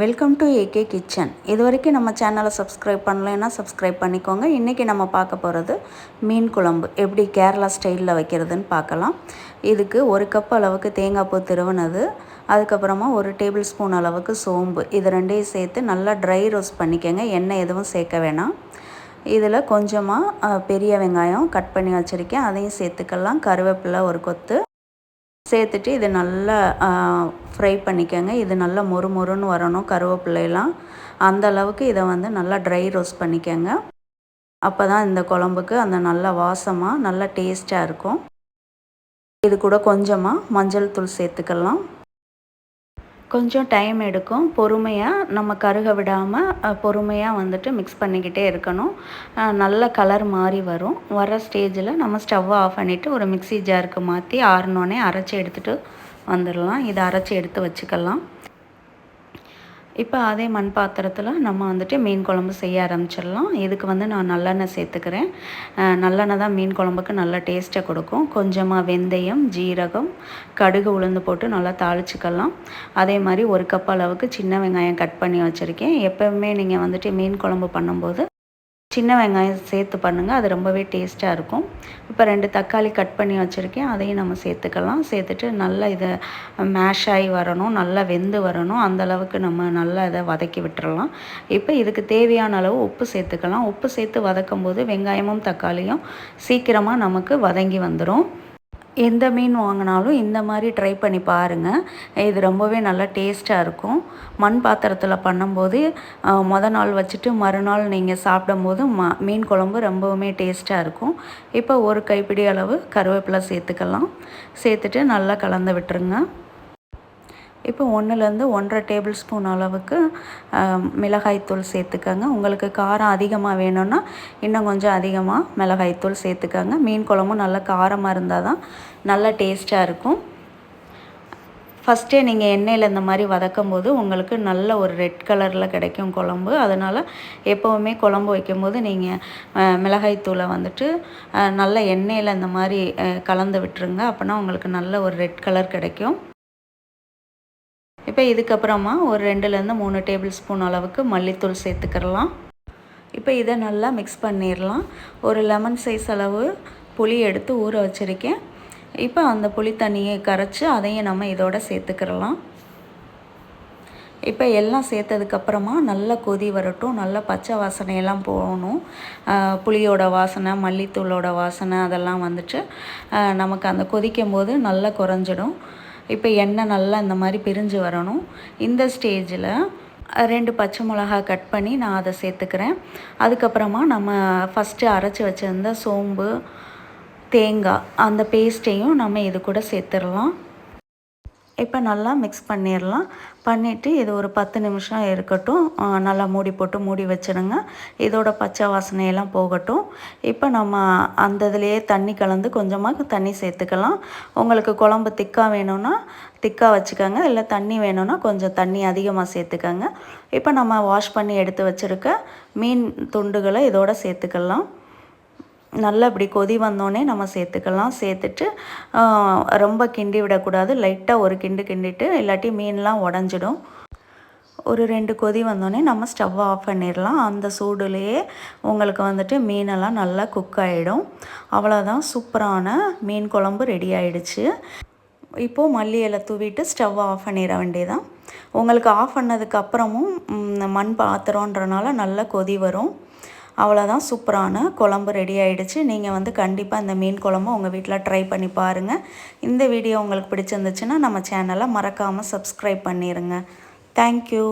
Welcome to AK kitchen இது வரைக்கும் நம்ம சேனலை சப்ஸ்கிரைப் பண்ணலைன்னா சப்ஸ்கிரைப் பண்ணிக்கோங்க. இன்றைக்கி நம்ம பார்க்க போகிறது மீன் குழம்பு. எப்படி கேரளா ஸ்டைலில் வைக்கிறதுன்னு பார்க்கலாம். இதுக்கு ஒரு கப் அளவுக்கு தேங்காய் பூ திருவனது. அதுக்கப்புறமா ஒரு டேபிள் ஸ்பூன் அளவுக்கு சோம்பு. இது ரெண்டையும் சேர்த்து நல்லா ட்ரை ரோஸ்ட் பண்ணிக்கோங்க. எண்ணெய் எதுவும் சேர்க்க வேணாம். இதில் கொஞ்சமாக பெரிய வெங்காயம் கட் பண்ணி வச்சுருக்கேன். அதையும் சேர்த்துக்கலாம். கருவேப்பிலை ஒரு கொத்து. சேர்த்துட்டு இது நல்லா ஃப்ரை பண்ணிக்கோங்க. இது நல்லா மொறு மொறுன்னு வரணும் கருவேப்பிலையெல்லாம். அந்த அளவுக்கு இதை வந்து நல்லா ட்ரை ரோஸ்ட் பண்ணிக்கோங்க. அப்போ தான் இந்த குழம்புக்கு அந்த நல்ல வாசமாக நல்லா டேஸ்ட்டாக இருக்கும். இது கூட கொஞ்சமாக மஞ்சள் தூள் சேர்த்துக்கலாம். கொஞ்சம் டைம் எடுக்கும். பொறுமையாக நம்ம கருக விடாமல் பொறுமையாக வந்துட்டு மிக்ஸ் பண்ணிக்கிட்டே இருக்கணும். நல்ல கலர் மாறி வரும். வர ஸ்டேஜில் நம்ம ஸ்டவ்வை ஆஃப் பண்ணிவிட்டு ஒரு மிக்சி ஜாருக்கு மாற்றி ஆறினோடனே அரைச்சி எடுத்துகிட்டு வந்துடலாம் இதை அரைச்சி எடுத்து வச்சுக்கலாம். இப்போ அதே மண் பாத்திரத்தில் நம்ம வந்துட்டு மீன் குழம்பு செய்ய ஆரம்பிச்சிடலாம். இதுக்கு வந்து நான் நல்லெண்ணெய் சேர்த்துக்கிறேன். நல்லெண்ணெய் தான் மீன் குழம்புக்கு நல்ல டேஸ்ட்டை கொடுக்கும். கொஞ்சமாக வெந்தயம் ஜீரகம் கடுகு உளுந்து போட்டு நல்லா தாளிச்சிக்கலாம். அதே மாதிரி ஒரு கப் அளவுக்கு சின்ன வெங்காயம் கட் பண்ணி வச்சுருக்கேன். எப்போவுமே நீங்கள் வந்துட்டு மீன் குழம்பு பண்ணும்போது சின்ன வெங்காயம் சேர்த்து பண்ணுங்கள் அது ரொம்பவே டேஸ்ட்டாக இருக்கும். இப்போ ரெண்டு தக்காளி கட் பண்ணி வச்சுருக்கேன் அதையும் நம்ம சேர்த்துக்கலாம். சேர்த்துட்டு நல்லா இதை மேஷ் ஆகி வரணும் நல்லா வெந்து வரணும். அந்தளவுக்கு நம்ம நல்லா இதை வதக்கி விட்டுறலாம். இப்போ இதுக்கு தேவையான அளவு உப்பு சேர்த்துக்கலாம். உப்பு சேர்த்து வதக்கும் போது வெங்காயமும் தக்காளியும் சீக்கிரமாக நமக்கு வதங்கி வந்துடும் எந்த மீன் வாங்கினாலும் இந்த மாதிரி ட்ரை பண்ணி பாருங்கள் இது ரொம்பவே நல்லா டேஸ்ட்டாக இருக்கும். மண் பாத்திரத்தில் பண்ணும்போது மொதல் நாள் வச்சுட்டு மறுநாள் நீங்கள் சாப்பிடும்போது ம மீன் குழம்பு ரொம்பவுமே டேஸ்ட்டாக இருக்கும். இப்போ ஒரு கைப்பிடி அளவு கருவேப்பிலை சேர்த்துக்கலாம். சேர்த்துட்டு நல்லா கலந்து விட்டுருங்க. இப்போ ஒன்றுலேருந்து ஒன்றரை டேபிள் ஸ்பூன் அளவுக்கு மிளகாய்த்தூள் சேர்த்துக்கோங்க. உங்களுக்கு காரம் அதிகமாக வேணும்னா இன்னும் கொஞ்சம் அதிகமாக மிளகாய்த்தூள் சேர்த்துக்கோங்க. மீன் குழம்பும் நல்லா காரமாக இருந்தால் தான் நல்லா டேஸ்ட்டாக இருக்கும். ஃபஸ்ட்டே நீங்கள் எண்ணெயில் இந்த மாதிரி வதக்கும் போது உங்களுக்கு நல்ல ஒரு ரெட் கலரில் கிடைக்கும் குழம்பு. அதனால் எப்போவுமே குழம்பு வைக்கும்போது நீங்கள் மிளகாய்த்தூளை வந்துட்டு நல்ல எண்ணெயில் இந்த மாதிரி கலந்து விட்டுருங்க. அப்போனா உங்களுக்கு நல்ல ஒரு ரெட் கலர் கிடைக்கும். இப்போ இதுக்கப்புறமா ஒரு ரெண்டுலேருந்து மூணு டேபிள் ஸ்பூன் அளவுக்கு மல்லித்தூள் சேர்த்துக்கிறலாம். இப்போ இதை நல்லா மிக்ஸ் பண்ணிடலாம். ஒரு லெமன் சைஸ் அளவு புளி எடுத்து ஊற வச்சுருக்கேன். இப்போ அந்த புளி தண்ணியை கரைச்சி அதையும் நம்ம இதோட சேர்த்துக்கிறலாம். இப்போ எல்லாம் சேர்த்ததுக்கப்புறமா நல்லா கொதி வரட்டும். நல்லா பச்சை வாசனையெல்லாம் போகணும். புளியோட வாசனை மல்லித்தூளோட வாசனை அதெல்லாம் வந்துட்டு நமக்கு அந்த கொதிக்கும் போது நல்லா குறைஞ்சிடும். இப்போ எண்ணெய் நல்லா இந்த மாதிரி பிரிஞ்சு வரணும். இந்த ஸ்டேஜில் ரெண்டு பச்சை மிளகா கட் பண்ணி நான் அதை சேர்த்துக்கிறேன். அதுக்கப்புறமா நம்ம ஃபஸ்ட்டு அரைச்சி வச்சுருந்த சோம்பு தேங்காய் அந்த பேஸ்ட்டையும் நம்ம இது கூட சேர்த்துடலாம். இப்போ நல்லா மிக்ஸ் பண்ணிடலாம். பண்ணிவிட்டு இது ஒரு பத்து நிமிஷம் இருக்கட்டும். நல்லா மூடி போட்டு மூடி வச்சிடுங்க இதோட பச்சை வாசனையெல்லாம் போகட்டும். இப்போ நம்ம அந்த இதுலேயே தண்ணி கலந்து கொஞ்சமாக தண்ணி சேர்த்துக்கலாம். உங்களுக்கு குழம்பு திக்காக வேணும்னா திக்காக வச்சுக்கோங்க. இல்லை தண்ணி வேணும்னா கொஞ்சம் தண்ணி அதிகமாக சேர்த்துக்கோங்க. இப்போ நம்ம வாஷ் பண்ணி எடுத்து வச்சுருக்க மீன் துண்டுகளை இதோட சேர்த்துக்கலாம். நல்லா இப்படி கொதி வந்தோடனே நம்ம சேர்த்துக்கலாம். சேர்த்துட்டு ரொம்ப கிண்டி விடக்கூடாது. லைட்டாக ஒரு கிண்டு கிண்டிட்டு இல்லாட்டி மீன்லாம் உடஞ்சிடும். ஒரு ரெண்டு கொதி வந்தோடனே நம்ம ஸ்டவ் ஆஃப் பண்ணிடலாம். அந்த சூடுலேயே உங்களுக்கு வந்துட்டு மீனெல்லாம் நல்லா குக் ஆகிடும் அவ்வளோதான் சூப்பரான மீன் குழம்பு ரெடி ஆகிடுச்சு இப்போது மல்லி இலை தூவிட்டு ஸ்டவ் ஆஃப் பண்ணிட வேண்டியதான் உங்களுக்கு ஆஃப் பண்ணதுக்கப்புறமும் மண் பாத்திரன்றனால நல்லா கொதி வரும். அவ்வளோதான் சூப்பரான குழம்பு ரெடி ஆகிடுச்சு நீங்கள் வந்து கண்டிப்பாக இந்த மீன் குழம்பு உங்கள் வீட்டில் ட்ரை பண்ணி பாருங்கள் இந்த வீடியோ உங்களுக்கு பிடிச்சிருந்துச்சுன்னா நம்ம சேனலை மறக்காமல் சப்ஸ்கிரைப் பண்ணிடுங்க தேங்க்யூ